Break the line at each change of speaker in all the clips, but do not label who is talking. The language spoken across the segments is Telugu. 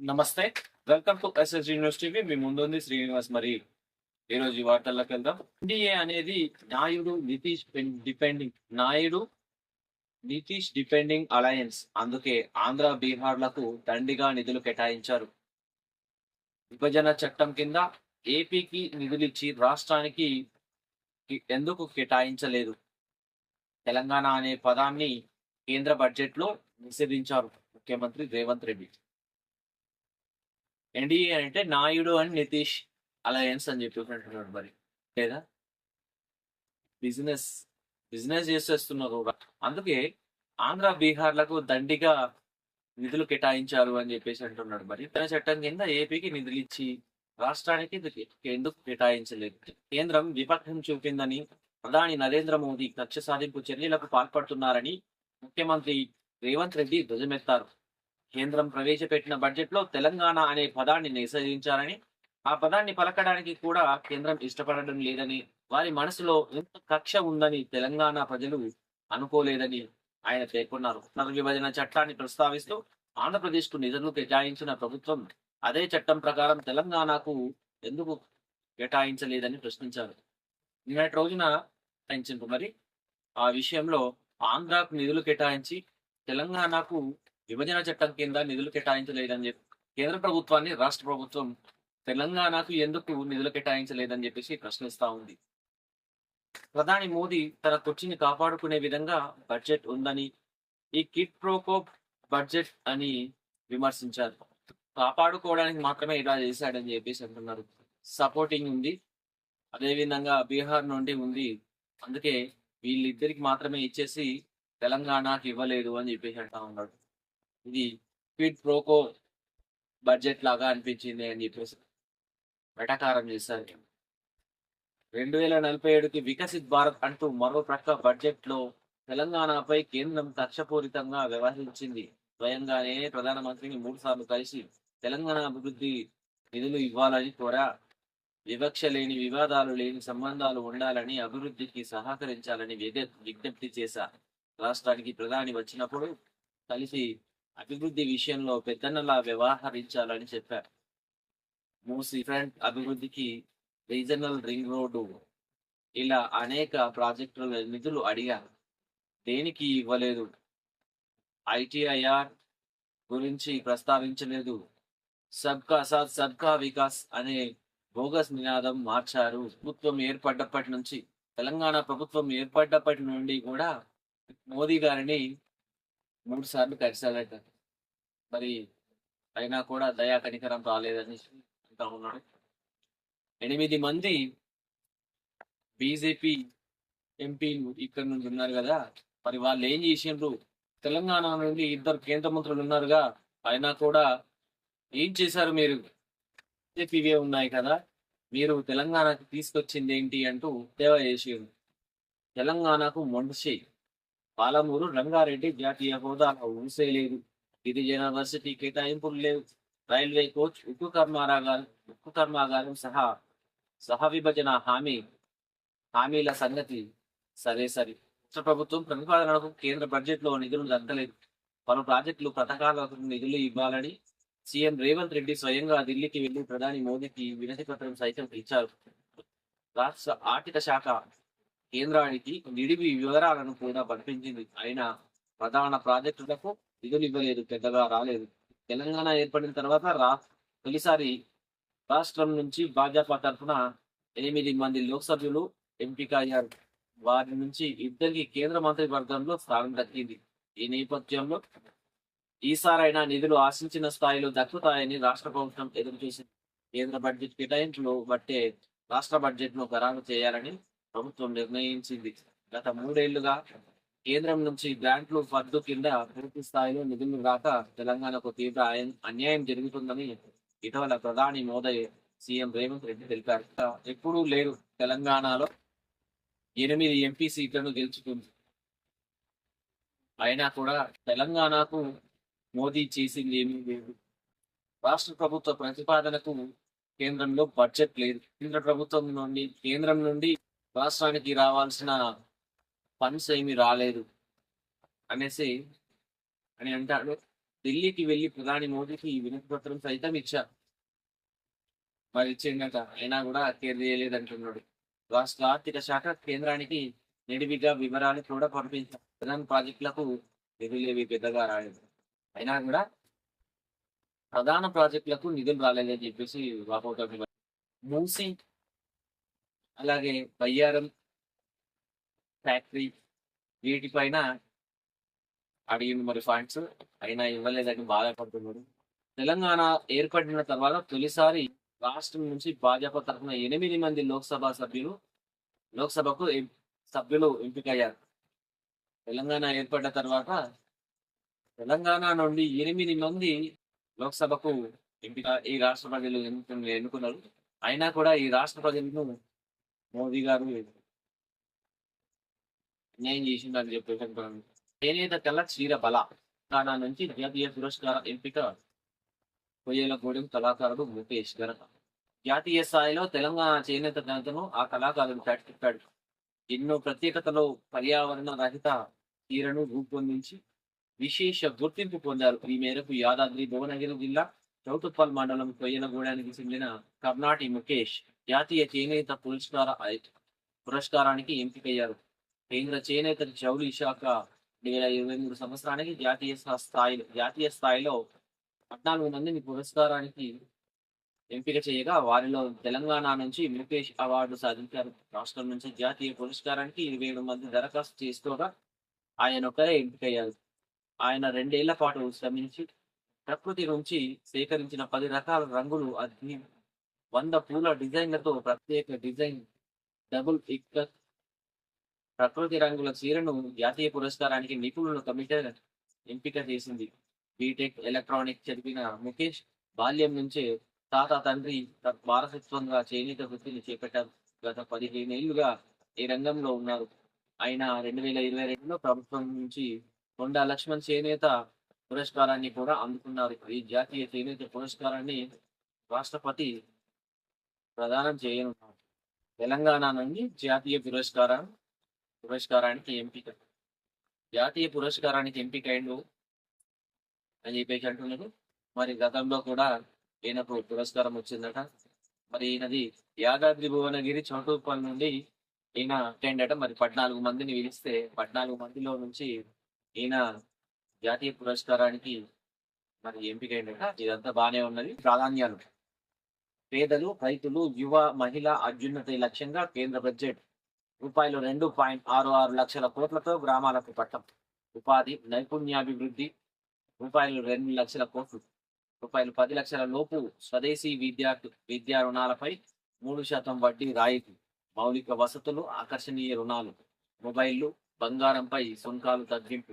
నమస్తే. Welcome to SS News TV మీ ముందుంది శ్రీనివాస్ మరి. ఈ రోజు ఈ వార్తల్లోకి వెళ్దాం. ఎన్డీఏ అనేది Naidu Nitish depending Naidu Nitish depending alliance. అందుకే ఆంధ్ర బీహార్లకు దండిగా నిధులు కేటాయించారు. విభజన చట్టం కింద ఏపీకి నిధులు ఇచ్చి రాష్ట్రానికి ఎందుకు కేటాయించలేదు? తెలంగాణ అనే పదాన్ని కేంద్ర బడ్జెట్లో నిషేధించారు ముఖ్యమంత్రి రేవంత్ రెడ్డి. ఎన్డీఏ అంటే నాయుడు అండ్ నితీష్ అలయన్స్ అని చెప్పేసినట్టున్నాడు మరి. లేదా? బిజినెస్ బిజినెస్ చేసేస్తున్నారు అందుకే ఆంధ్ర బీహార్లకు దండిగా నిధులు కేటాయించారు అని చెప్పేసి అంటున్నాడు మరి. ఇతర చట్టం కింద ఏపీకి నిధులు ఇచ్చి రాష్ట్రానికి ఎందుకు కేటాయించలేదు? కేంద్రం విపక్షం చూపిందని ప్రధాని నరేంద్ర మోదీ కక్ష సాధింపు చర్యలకు పాల్పడుతున్నారని ముఖ్యమంత్రి రేవంత్ రెడ్డి ధ్వజమెత్తారు. కేంద్రం ప్రవేశపెట్టిన బడ్జెట్లో తెలంగాణ అనే పదాన్ని నిషేధించారని ఆ పదాన్ని పలకడానికి కూడా కేంద్రం ఇష్టపడడం లేదని వారి మనసులో ఎంత కక్ష ఉందని తెలంగాణ ప్రజలు అనుకోలేదని ఆయన పేర్కొన్నారు. పునర్విభజన చట్టాన్ని ప్రస్తావిస్తూ ఆంధ్రప్రదేశ్కు నిధులు కేటాయించిన ప్రభుత్వం అదే చట్టం ప్రకారం తెలంగాణకు ఎందుకు కేటాయించలేదని ప్రశ్నించారు. నిన్నటి రోజున కేటాయించారు మరి. ఆ విషయంలో ఆంధ్రాకు నిధులు కేటాయించి తెలంగాణకు విభజన చట్టం కింద నిధులు కేటాయించలేదని చెప్పి కేంద్ర ప్రభుత్వాన్ని రాష్ట్ర ప్రభుత్వం తెలంగాణకు ఎందుకు నిధులు కేటాయించలేదని చెప్పేసి ప్రశ్నిస్తా ఉంది. ప్రధాని మోదీ తన కుర్చీని కాపాడుకునే విధంగా బడ్జెట్ ఉందని ఈ కిట్ ప్రోకో బడ్జెట్ అని విమర్శించారు. కాపాడుకోవడానికి మాత్రమే ఇలా చేశాడని చెప్పేసి అంటున్నారు. సపోర్టింగ్ ఉంది. అదేవిధంగా బీహార్ నుండి ఉంది. అందుకే వీళ్ళిద్దరికి మాత్రమే ఇచ్చేసి తెలంగాణకి ఇవ్వలేదు అని చెప్పేసి అంటా ఉన్నాడు ఇది క్విడ్ ప్రోకో బడ్జెట్ లాగా అనిపించింది అని చెప్పేసి వెటకారం చేశారు. రెండు వేల నలభై ఏడుకి వికసిత్ భారత్ అంటూ మరో ప్రక్క బడ్జెట్లో తెలంగాణపై కేంద్రం కక్షపూరితంగా వ్యవహరించింది. స్వయంగానే ప్రధానమంత్రిని మూడు సార్లు కలిసి తెలంగాణ అభివృద్ధి నిధులు ఇవ్వాలని కోరా వివక్ష లేని వివాదాలు లేని సంబంధాలు ఉండాలని అభివృద్ధికి సహకరించాలని విజ్ఞప్తి చేశారు. రాష్ట్రానికి ప్రధాని వచ్చినప్పుడు కలిసి అభివృద్ధి విషయంలో పెద్దన్నలా వ్యవహరించాలని చెప్పారు. మూసి ఫ్రంట్ అభివృద్ధికి రీజనల్ రింగ్ రోడ్డు ఇలా అనేక ప్రాజెక్టుల నిధులు అడిగారు. దేనికి ఇవ్వలేదు? ఐటీఐఆర్ గురించి ప్రస్తావించలేదు. సబ్కా సాత్ సబ్కా వికాస్ అనే బోగస్ నినాదం మార్చారు. ప్రభుత్వం ఏర్పడ్డప్పటి నుంచి తెలంగాణ ప్రభుత్వం ఏర్పడ్డప్పటి నుండి కూడా మోదీ గారిని మూడు సార్లు కలిసాడట. మరి అయినా కూడా దయా కనికరం రాలేదని అంటా ఉన్నాడు. ఎనిమిది మంది బీజేపీ ఎంపీలు ఇక్కడ నుండి ఉన్నారు కదా. మరి వాళ్ళు ఏం చేసిండ్రు? తెలంగాణ నుండి ఇద్దరు కేంద్ర మంత్రులు ఉన్నారుగా. అయినా కూడా ఏం చేశారు మీరు? బీజేపీవే ఉన్నాయి కదా. మీరు తెలంగాణకు తీసుకొచ్చింది ఏంటి అంటూ సేవ చేసి తెలంగాణకు మొండిసి పాలమూరు రంగారెడ్డి జాతీయ హోదా ఊసేలేదు గిరిజన యూనివర్సిటీ కేటాయింపులు లేవు. రైల్వే కోచ్ ఉక్కు కర్మాగారం ఉక్కు కర్మాగారం సహా సహ విభజన హామీ హామీల సంగతి సరే సరే. రాష్ట్ర ప్రభుత్వం ప్రతిపాదనలకు కేంద్ర బడ్జెట్లో నిధులు దక్కలేదు. పలు ప్రాజెక్టులు పథకాలకు నిధులు ఇవ్వాలని సీఎం రేవంత్ రెడ్డి స్వయంగా ఢిల్లీకి వెళ్ళి ప్రధాని మోదీకి వినతి పత్రం సైతం ఇచ్చారు. రాష్ట్ర ఆర్థిక శాఖ కేంద్రానికి నిడివి వివరాలను కూడా పంపించింది. అయినా ప్రధాన ప్రాజెక్టులకు నిధులు ఇవ్వలేదు పెద్దగా రాలేదు. తెలంగాణ ఏర్పడిన తర్వాత రా తొలిసారి రాష్ట్రం నుంచి భాజపా తరఫున ఎనిమిది మంది లోక్సభ్యులు ఎంపిక అయ్యారు వారి నుంచి ఇద్దరికి కేంద్ర మంత్రి వర్గంలో స్థానం దక్కింది. ఈ నేపథ్యంలో ఈసారైనా నిధులు ఆశించిన స్థాయిలో దక్కుతాయని రాష్ట్ర ప్రభుత్వం ఎదురు చూసింది కేంద్ర బడ్జెట్ కేటాయింపులు బట్టే రాష్ట్ర బడ్జెట్ను ఖరారు చేయాలని ప్రభుత్వం నిర్ణయించింది. గత మూడేళ్ళుగా కేంద్రం నుంచి గ్రాంట్లు ఫండ్ కింద పూర్తి స్థాయిలో నిధులు రాక తెలంగాణకు తీవ్ర అన్యాయం జరుగుతుందని ఇటీవల ప్రధాని మోదీ సీఎం రేవంత్ రెడ్డి తెలిపారు. ఎప్పుడూ లేరు తెలంగాణలో ఎనిమిది ఎంపీ సీట్లను గెలుచుకుంది. అయినా కూడా తెలంగాణకు మోదీ చేసింది ఏమీ లేదు. రాష్ట్ర ప్రభుత్వ ప్రతిపాదనకు కేంద్రంలో బడ్జెట్ లేదు. కేంద్ర ప్రభుత్వం నుండి కేంద్రం నుండి రాష్ట్రానికి రావాల్సిన ఫండ్స్ ఏమి రాలేదు అనేసి అని అంటాడు ఢిల్లీకి వెళ్ళి ప్రధాని మోదీకి వినతి పత్రం సైతం ఇచ్చారు. మరి ఇచ్చిండట అయినా కూడా కేర్ చేయలేదంటున్నాడు. రాష్ట్ర ఆర్థిక శాఖ కేంద్రానికి నిడివిగా వివరాలు కూడా పంపించారు. ప్రధాన ప్రాజెక్టులకు నిధులేవి పెద్దగా రాలేదు. అయినా కూడా ప్రధాన ప్రాజెక్టులకు నిధులు రాలేదని చెప్పేసి వాకౌట్ మూసి అలాగే బయ్యారం ఫ్యాక్టరీ వీటిపైన అడిగింది మరి ఫండ్స్. అయినా ఇవ్వలేదని బాధపడుతున్నాడు. తెలంగాణ ఏర్పడిన తర్వాత తొలిసారి రాష్ట్రం నుంచి భాజపా తరఫున ఎనిమిది మంది లోక్సభ సభ్యులు లోక్సభకు ఎం- సభ్యులు ఎంపికయ్యారు. తెలంగాణ ఏర్పడిన తర్వాత తెలంగాణ నుండి ఎనిమిది మంది లోక్సభకు ఎంపిక ఈ రాష్ట్ర ప్రజలు ఎన్నుకున్నారు. అయినా కూడా ఈ రాష్ట్ర ప్రజలను మోదీ గారు అన్యాయం చేసిందని చెప్పేసి అంటున్నాను చేనేత కళ చీర బల. తెలంగాణ నుంచి జాతీయ పురస్కార ఎంపిక కొయ్యేలగూడెం కళాకారుడు ముఖేష్ గనక. జాతీయ స్థాయిలో తెలంగాణ చేనేత ఘనతను ఆ కళాకారుడు చాటిపెట్టాడు ఎన్నో ప్రత్యేకతలో పర్యావరణ రహిత చీరను రూపొందించి విశేష గుర్తింపు పొందారు. ఈ మేరకు యాదాద్రి భువనగిరి జిల్లా చౌటుప్పల్ మండలం కొయ్యనగూడానికి చెందిన కర్ణాటి ముఖేష్ జాతీయ చేనేత పురస్కార పురస్కారానికి ఎంపికయ్యారు. కేంద్ర చేనేత జౌళి శాఖ రెండు వేల ఇరవై మూడు సంవత్సరానికి జాతీయ స్థాయిలో జాతీయ స్థాయిలో పద్నాలుగు మందిని పురస్కారానికి ఎంపిక చేయగా వారిలో తెలంగాణ నుంచి ముఖేష్ అవార్డు సాధించారు. రాష్ట్రం నుంచి జాతీయ పురస్కారానికి ఇరవై ఏడు మంది దరఖాస్తు చేసుకోగా ఆయన ఒకరే ఎంపికయ్యారు. ఆయన రెండేళ్ళ పాటు శ్రమించి ప్రకృతి నుంచి సేకరించిన పది రకాల రంగులు అద్ది వంద పూల డిజైన్లతో ప్రత్యేక డిజైన్ డబుల్ ఇక్కత్ ప్రకృతి రంగుల చీరను జాతీయ పురస్కారానికి నిపుణుల కమిటీ ఎంపిక చేసింది. బీటెక్ ఎలక్ట్రానిక్ చదివిన ముఖేష్ బాల్యం నుంచే తాత తండ్రి వారసత్వంగా చేనేత వృత్తిని చేపట్టారు. గత పదిహేను ఏళ్ళుగా ఈ రంగంలో ఉన్నారు. ఆయన రెండు వేల ఇరవై రెండులో ప్రభుత్వం నుంచి కొండా లక్ష్మణ్ చేనేత పురస్కారాన్ని కూడా అందుకున్నారు. ఈ జాతీయ చేనేత పురస్కారాన్ని రాష్ట్రపతి ప్రదానం చేయనున్నారు తెలంగాణ నుండి జాతీయ పురస్కారం పురస్కారానికి ఎంపిక. జాతీయ పురస్కారానికి ఎంపిక అని చెప్పేసి అంటున్నారు. మరి గతంలో కూడా ఈయనకు పురస్కారం వచ్చిందట. మరి ఈయనది యాదాద్రి భువనగిరి చౌటూపల్ నుండి ఈయన అటెండ్ అట. మరి పద్నాలుగు మందిని పిలిస్తే పద్నాలుగు మందిలో నుంచి ఈయన జాతీయ పురస్కారానికి మరి ఎంపిక ఇదంతా బాగానే ఉన్నది. ప్రాధాన్యాలు. పేదలు రైతులు యువ మహిళ అభ్యున్నతి లక్ష్యంగా కేంద్ర బడ్జెట్ రూపాయలు రెండు పాయింట్ ఆరు ఆరు లక్షల కోట్లతో గ్రామాలకు పట్టం. ఉపాధి నైపుణ్యాభివృద్ధి రూపాయలు రెండు లక్షల కోట్లు. రూపాయలు పది లక్షల లోపు స్వదేశీ విద్యార్థి విద్యా రుణాలపై మూడు శాతం వడ్డీ రాయితీ. మౌలిక వసతులు ఆకర్షణీయ రుణాలు. మొబైళ్ళు బంగారంపై సుంకాలు తగ్గింపు.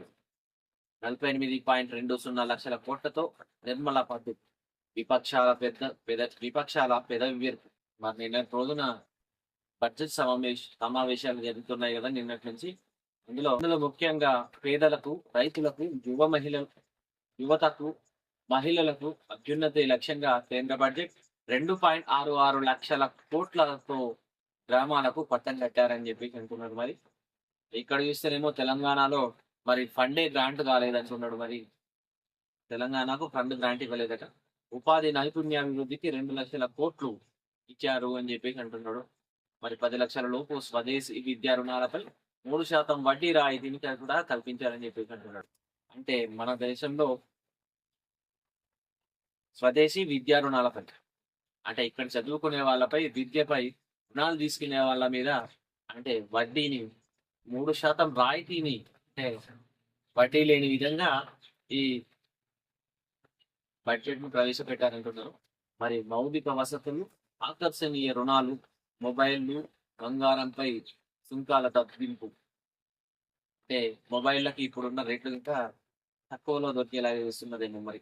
నలభై ఎనిమిది పాయింట్ రెండు సున్నా లక్షల కోట్లతో నిర్మల పద్ధతి. విపక్షాల పెద్ద పెద విపక్షాల పెదవి వీర్పు మరి నిన్నటి రోజున బడ్జెట్ సమావేశ సమావేశాలు జరుగుతున్నాయి కదా నిన్నటి నుంచి. అందులో అందులో ముఖ్యంగా పేదలకు రైతులకు యువ మహిళలు యువతకు మహిళలకు అభ్యున్నతి లక్ష్యంగా కేంద్ర బడ్జెట్ రెండు పాయింట్ ఆరు ఆరు లక్షల కోట్లతో గ్రామాలకు పట్టం కట్టారని చెప్పి అంటున్నారు మరి. ఇక్కడ చూస్తేనేమో తెలంగాణలో మరి ఫండే గ్రాంట్ కాలేదంటున్నాడు మరి. తెలంగాణకు ఫండ్ గ్రాంట్ ఇవ్వలేదట. ఉపాధి నైపుణ్యాభివృద్ధికి రెండు లక్షల కోట్లు ఇచ్చారు అని చెప్పేసి అంటున్నాడు. మరి పది లక్షల లోపు స్వదేశీ విద్యా రుణాలపై మూడు శాతం వడ్డీ రాయితీని కూడా కల్పించారని చెప్పేసి అంటున్నాడు. అంటే మన దేశంలో స్వదేశీ విద్యా రుణాలపై అంటే ఇక్కడ చదువుకునే వాళ్ళపై విద్యపై రుణాలు తీసుకునే వాళ్ళ మీద అంటే వడ్డీని మూడు శాతం రాయితీని అంటే వడ్డీ లేని విధంగా ఈ బడ్జెట్ను ప్రవేశపెట్టారంటున్నారు. మరి మౌలిక వసతులు ఆకర్షణీయ రుణాలు మొబైల్లు బంగారంపై సుంకాల తగ్గింపు. అంటే మొబైళ్ళకి ఇప్పుడున్న రేట్లు ఇంకా తక్కువలో దొరికేలా చేస్తున్నదేమో మరి.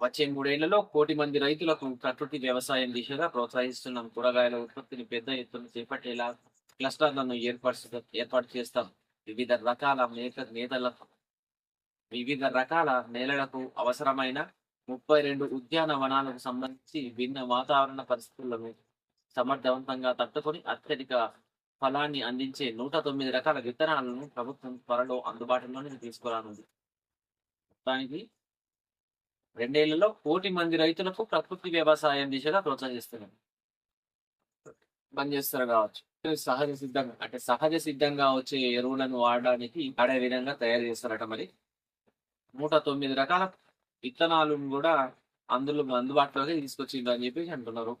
వచ్చే మూడేళ్ళలో కోటి మంది రైతులకు ప్రకృతి వ్యవసాయం దిశగా ప్రోత్సహిస్తున్నాం. కూరగాయల ఉత్పత్తిని పెద్ద ఎత్తున చేపట్టేలా క్లస్టర్లను ఏర్పరుచు ఏర్పాటు చేస్తాం. వివిధ రకాల మేత నేతలకు వివిధ రకాల నేలలకు అవసరమైన ముప్పై రెండు ఉద్యానవనాలకు సంబంధించి భిన్న వాతావరణ పరిస్థితులను సమర్థవంతంగా తట్టుకొని అత్యధిక ఫలాన్ని అందించే నూట తొమ్మిది రకాల విత్తనాలను ప్రభుత్వం త్వరలో అందుబాటులోనే తీసుకురానుంది. మొత్తానికి రెండేళ్ళలో కోటి మంది రైతులకు ప్రకృతి వ్యవసాయం దిశగా ప్రోత్సహిస్తున్నారు. బంద్ చేస్తారు కావచ్చు సహజ సిద్ధంగా అంటే సహజ సిద్ధంగా వచ్చే ఎరువులను వాడడానికి అడే విధంగా తయారు చేస్తారట మరి. నూట తొమ్మిది రకాల విత్తనాలను కూడా అందులో అందుబాటులోకి తీసుకొచ్చిండ్రు అని చెప్పేసి అంటున్నారు.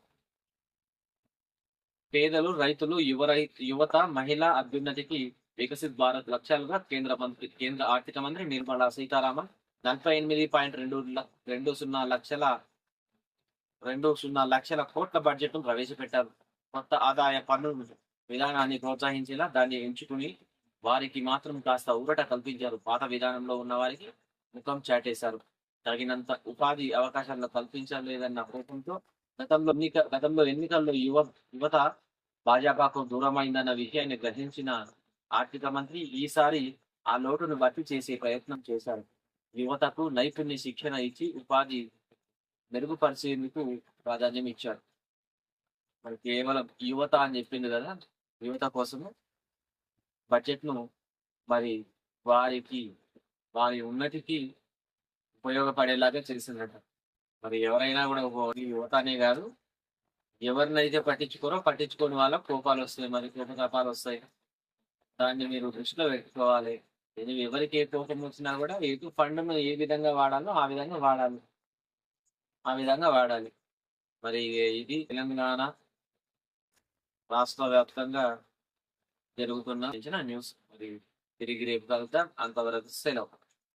పేదలు రైతులు యువ రై- యువత మహిళా అభ్యున్నతికి వికసిత్ భారత్ లక్ష్యాలుగా కేంద్ర మంత్రి కేంద్ర ఆర్థిక మంత్రి నిర్మలా సీతారామన్ నలభై ఎనిమిది పాయింట్ రెండు రెండు సున్నా లక్షల రెండు సున్నా లక్షల కోట్ల బడ్జెట్ను ప్రవేశపెట్టారు. కొత్త ఆదాయ పన్ను విధానాన్ని ప్రోత్సహించేలా దాన్ని ఎంచుకుని వారికి మాత్రం కాస్త ఊరట కల్పించారు. పాత విధానంలో ఉన్న వారికి ముఖం చాటేశారు. తగినంత ఉపాధి అవకాశాలను కల్పించలేదన్న కోపంతో గతంలో ఎన్నిక గతంలో ఎన్నికల్లో యువ యువత భాజపాకు దూరమైందన్న విషయాన్ని గ్రహించిన ఆర్థిక మంత్రి ఈసారి ఆ లోటును భర్తీ చేసే ప్రయత్నం చేశారు. యువతకు నైపుణ్య శిక్షణ ఇచ్చి ఉపాధి మెరుగుపరిచేందుకు ప్రాధాన్యం ఇచ్చారు. మరి కేవలం యువత అని చెప్పింది కదా యువత కోసము బడ్జెట్ను మరి వారికి వారి ఉన్నతికి ఉపయోగపడేలాగా చేసిందట. మరి ఎవరైనా కూడా ఒక యువత అనే కాదు ఎవరినైతే పట్టించుకోరో పట్టించుకోని వాళ్ళకి కోపాలు వస్తాయి మరి కోపతాపాలు వస్తాయి. దాన్ని మీరు దృష్టిలో పెట్టుకోవాలి. ఎవరికి ఏ కోపం వచ్చినా కూడా ఏటు ఫండ్ను ఏ విధంగా వాడాలో ఆ విధంగా వాడాలి. ఆ విధంగా వాడాలి. మరి ఇది తెలంగాణ రాష్ట్ర వ్యాప్తంగా జరుగుతున్న న్యూస్. మరి తిరిగి రేపు కలుద్దాం. అంతవరకు సెలవు.